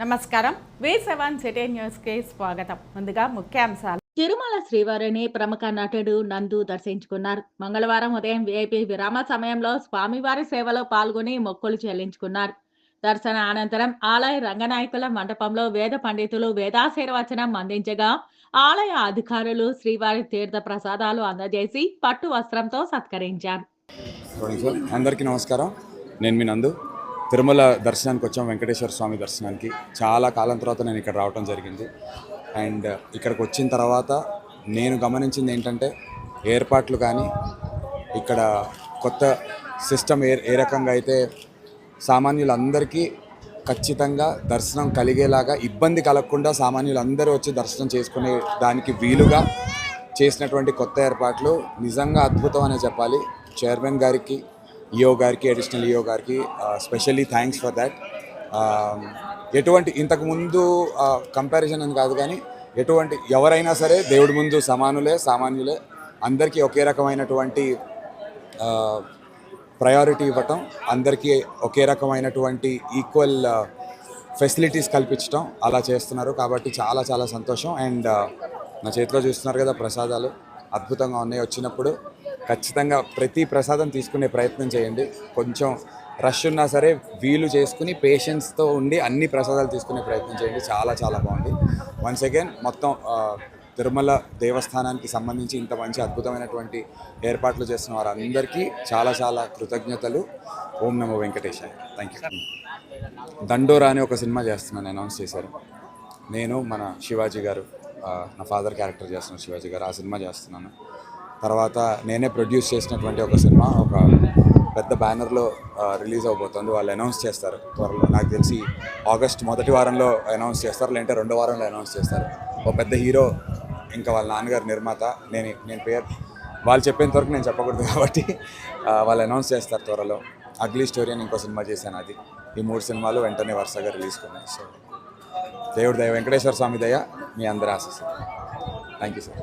నమస్కారం. వి seven city న్యూస్కి స్వాగతం. ముందుగా ముఖ్యాంశాలు. తిరుమల శ్రీవారిని ప్రముఖ నటుడు నందు దర్శించుకున్నారు. మంగళవారం ఉదయం విఐపి విరామ సమయంలో స్వామివారి సేవలో పాల్గొని మొక్కులు చెల్లించుకున్నారు. దర్శన అనంతరం ఆలయ రంగనాయకుల మండపంలో వేద పండితులు వేదాశీర్వచనం అందించగా ఆలయ అధికారులు శ్రీవారి తీర్థ ప్రసాదాలు అందజేసి పట్టు వస్త్రంతో సత్కరించారు. అందరికీ నమస్కారం. నేను మీ నందు. తిరుమల దర్శనానికి వచ్చాం వెంకటేశ్వర స్వామి దర్శనానికి. చాలా కాలం తర్వాత నేను ఇక్కడ రావడం జరిగింది. అండ్ ఇక్కడికి వచ్చిన తర్వాత నేను గమనించింది ఏంటంటే ఏర్పాట్లు కానీ ఇక్కడ కొత్త సిస్టమ్ ఏ ఏ రకంగా అయితే సామాన్యులందరికీ ఖచ్చితంగా దర్శనం కలిగేలాగా ఇబ్బంది కలగకుండా సామాన్యులందరూ వచ్చి దర్శనం చేసుకునే దానికి వీలుగా చేసినటువంటి కొత్త ఏర్పాట్లు నిజంగా అద్భుతం అనే చెప్పాలి. చైర్మన్ గారికి ఈఓ గారికి అడిషనల్ ఈఓ గారికి స్పెషల్లీ థ్యాంక్స్ ఫర్ దాట్ ఎటువంటి ఇంతకు ముందు కంపారిజన్ అని కాదు కానీ ఎటువంటి ఎవరైనా సరే దేవుడి ముందు సమానులే సామాన్యులే. అందరికీ ఒకే రకమైనటువంటి ప్రయారిటీ ఇవ్వటం అందరికీ ఒకే రకమైనటువంటి ఈక్వల్ ఫెసిలిటీస్ కల్పించడం అలా చేస్తున్నారు. కాబట్టి చాలా చాలా సంతోషం. అండ్ నా చేతిలో చూస్తున్నారు కదా ప్రసాదాలు. అద్భుతంగా ఉన్నాయి. వచ్చినప్పుడు ఖచ్చితంగా ప్రతి ప్రసాదం తీసుకునే ప్రయత్నం చేయండి. కొంచెం రష్ ఉన్నా సరే వీలు చేసుకుని పేషెన్స్తో ఉండి అన్ని ప్రసాదాలు తీసుకునే ప్రయత్నం చేయండి. చాలా చాలా బాగుంది. వన్స్ అగైన్ మొత్తం తిరుమల దేవస్థానానికి సంబంధించి ఇంత మంచి అద్భుతమైనటువంటి ఏర్పాట్లు చేస్తున్న వారందరికీ చాలా చాలా కృతజ్ఞతలు. ఓం నమో వెంకటేశాయ. థ్యాంక్ యూ దండోరా అని ఒక సినిమా చేస్తున్నాను అనౌన్స్ చేశారు. నేను మన శివాజీ గారు నా ఫాదర్ క్యారెక్టర్ చేస్తున్నాను శివాజీ గారు ఆ సినిమా చేస్తున్నాను. తర్వాత నేనే ప్రొడ్యూస్ చేసినటువంటి ఒక సినిమా ఒక పెద్ద బ్యానర్లో రిలీజ్ అవబోతుంది. వాళ్ళు అనౌన్స్ చేస్తారు. త్వరలో నాకు తెలిసి ఆగస్ట్ మొదటి వారంలో అనౌన్స్ చేస్తారు లేదంటే రెండో వారంలో అనౌన్స్ చేస్తారు. ఒక పెద్ద హీరో ఇంకా వాళ్ళ నాన్నగారు నిర్మాత నేను నేను పేరు వాళ్ళు చెప్పేంత వరకు నేను చెప్పకూడదు కాబట్టి వాళ్ళు అనౌన్స్ చేస్తారు త్వరలో. అగ్లీ స్టోరీ అని ఇంకో సినిమా చేశాను అది. ఈ మూడు సినిమాలు వెంటనే వరుసగా రిలీజ్ కొన్నాయి. సో దేవుడి దయ వెంకటేశ్వర స్వామి దయ మీ అందరి ఆశీస్సు థ్యాంక్ యూ సార్